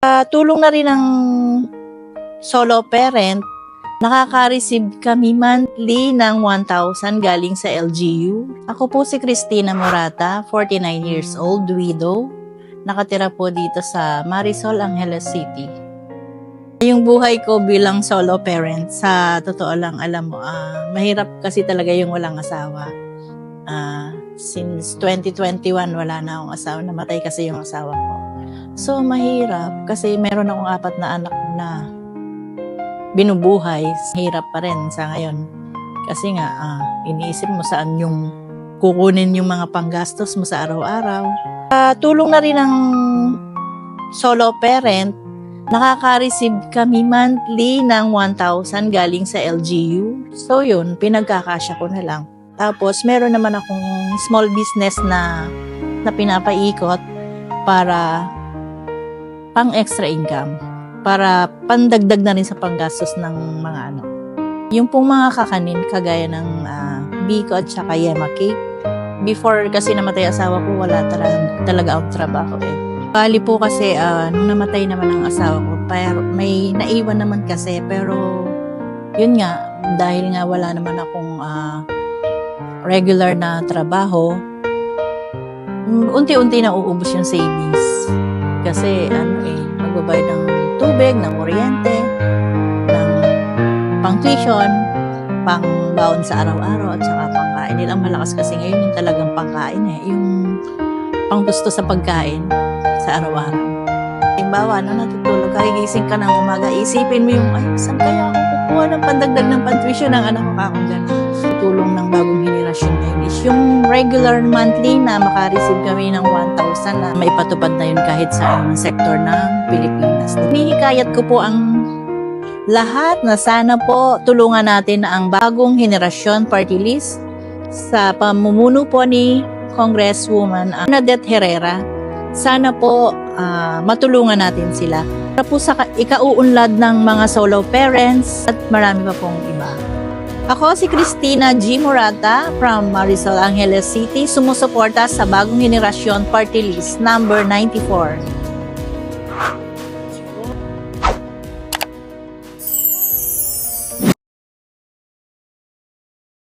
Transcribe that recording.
Ah, tulong na rin ng solo parent, nakaka-receive kami monthly ng 1,000 galing sa LGU. Ako po si Christina Morata, 49 years old, widow. Nakatira po dito sa Marisol, Angeles City. Yung buhay ko bilang solo parent, sa totoo lang, alam mo, ah, mahirap kasi talaga yung walang asawa. Ah, since 2021, wala na akong asawa. Namatay kasi yung asawa ko. So, mahirap kasi meron akong apat na anak na binubuhay. Hirap pa rin sa ngayon. Kasi nga, ah, iniisip mo saan yung kukunin yung mga panggastos mo sa araw-araw. Ah, tulong na rin ng solo parent, nakaka-receive kami monthly ng 1,000 galing sa LGU. So yun, pinagkakasya ko na lang. Tapos meron naman akong small business na na pinapaikot para pang extra income. Para pandagdag na rin sa panggastos ng mga ano. Yung pong mga kakanin, kagaya ng uh, biko at saka yema cake. Before kasi namatay asawa ko, wala talaga, talaga akong trabaho eh. Bali po kasi ah, nung namatay naman ang asawa ko, pero may naiwan naman kasi pero yun nga dahil nga wala naman akong ah, regular na trabaho, mm, unti-unti na uubos yung savings. Kasi ano eh, magbabayad ng tubig, ng kuryente, ng pang tuition, pang baon sa araw-araw at saka pangkain. Nila ang malakas kasi ngayon yung talagang pangkain eh, yung pang gusto sa pagkain sa araw-araw. Halimbawa, no, natutulog, kagigising ka ng umaga, isipin mo yung, ay, saan kaya ako kukuha ng pandagdag ng pantuition ng anak ko kakong gano'n. Tulong ng bagong henerasyon ngayon is yung regular monthly na makareceive kami ng 1,000 na maipatupad na yun kahit sa anong sektor ng Pilipinas. Nihikayat ko po ang lahat na sana po tulungan natin ang bagong henerasyon party list sa pamumuno po ni Congresswoman Bernadette Herrera. Sana po ah, matulungan natin sila. Para po sa ka- ikauunlad ng mga solo parents at marami pa pong iba. Ako si Christina G. Morata from Marisol Angeles City, sumusuporta sa bagong henerasyon party list number 94.